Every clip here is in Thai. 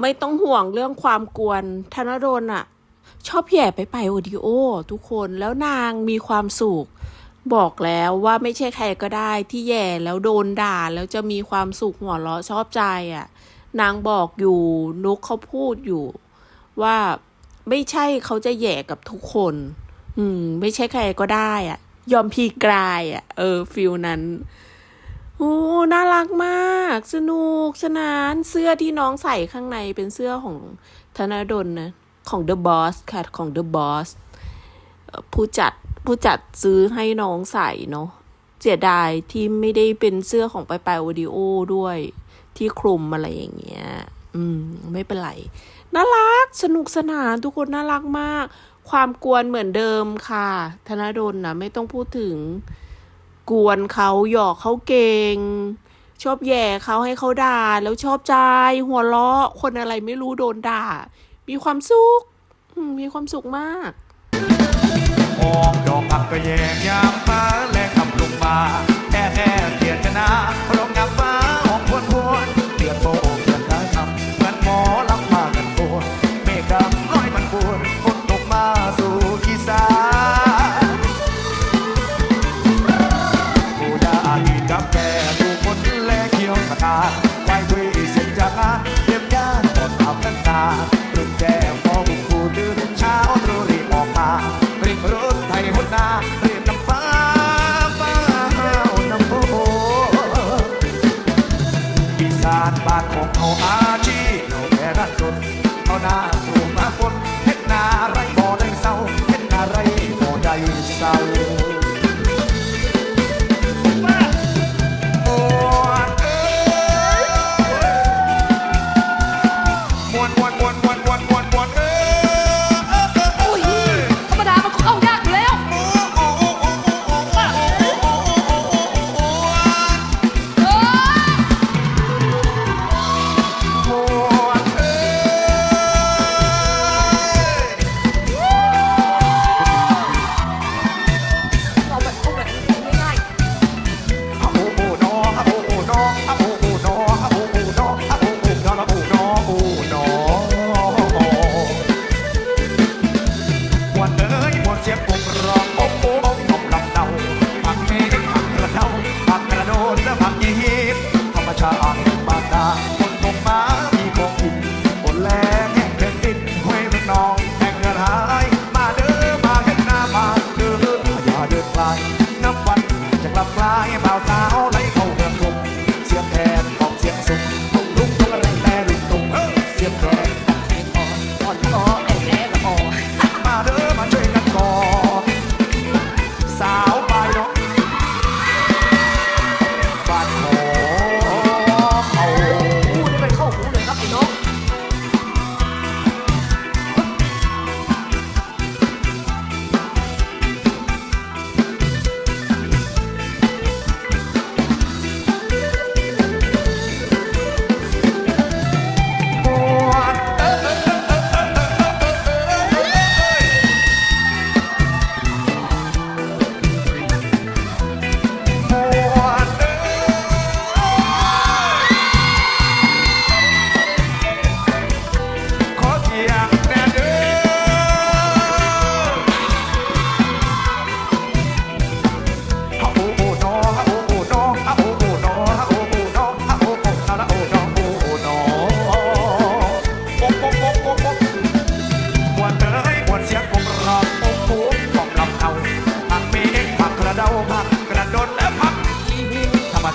ไม่ต้องห่วงเรื่องความกวนธนดลอะชอบแย่ไปไปโอดิโอ ทุกคนแล้วนางมีความสุข บอกแล้วว่าไม่ใช่ใครก็ได้ที่แย่แล้วโดนด่าแล้วจะมีความสุขหัวเราะชอบใจอะ่ะ นางบอกอยู่นุกเขาพูดอยู่ ว่าไม่ใช่เขาจะแย่กับทุกคน อืม ไม่ใช่ใครก็ได้อะ่ะ ยอมพีกลายอะ่ะ เออฟิลนั้น โอ้น่ารักมาก สนุกสนาน เสื้อที่น้องใส่ข้างในเป็นเสื้อของธนดลนะ ของ The Boss ค่ะ ของ The Boss ผู้จัด ผู้จัดซื้อให้น้องใส่เนาะ เสียดายที่ไม่ได้เป็นเสื้อของไปไปวิดีโอด้วย ที่คลุมอะไรอย่างเงี้ย อืม ไม่เป็นไร น่ารัก สนุกสนาน ทุกคนน่ารักมาก ความกวนเหมือนเดิมค่ะ ธนดลนะไม่ต้องพูดถึง กวนเขาหยอกเขาเก่ง ชอบแย่เขาให้เขาด่า แล้วชอบใจ หัวเราะคนอะไรไม่รู้โดนด่า มีความสุขมีความสุขมากมองดอกผักก็แยงยามฟ้าแลกกลับลงมา ของเอาอาชีพเอาแค่นั้นจนเอาหน้า a problem.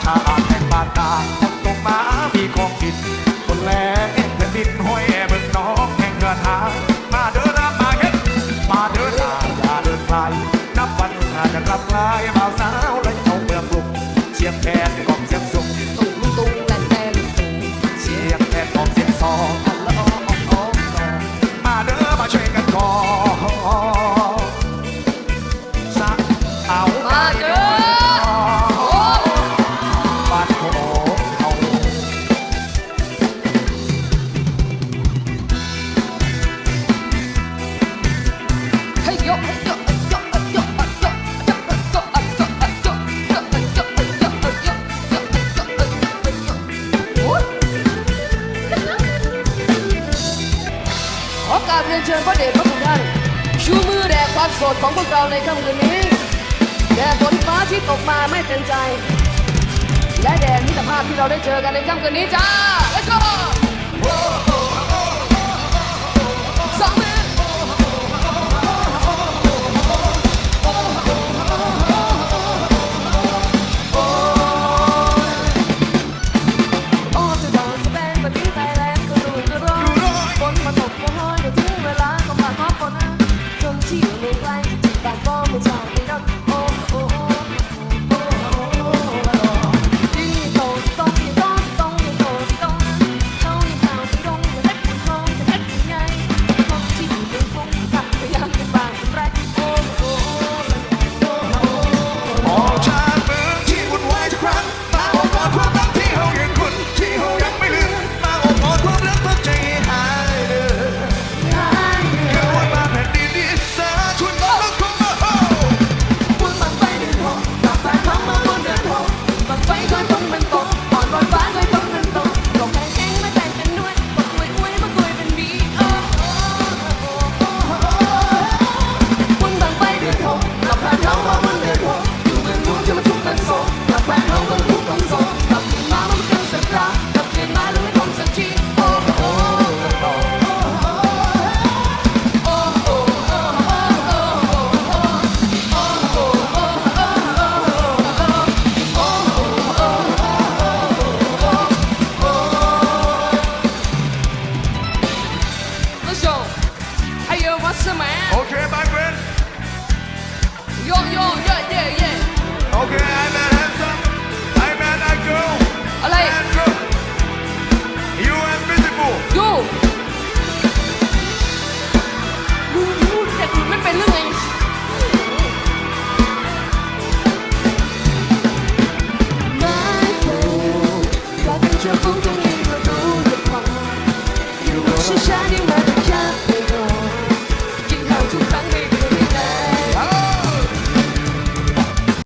ชาติแห่งบาดาฝนตกมา สดของพวกเราในค่ำคืนนี้แดดฝนฟ้าที่ตกมาไม่เป็นใจ และแดดมิตรภาพที่เราได้เจอกันในค่ำคืนนี้จ้า Let's go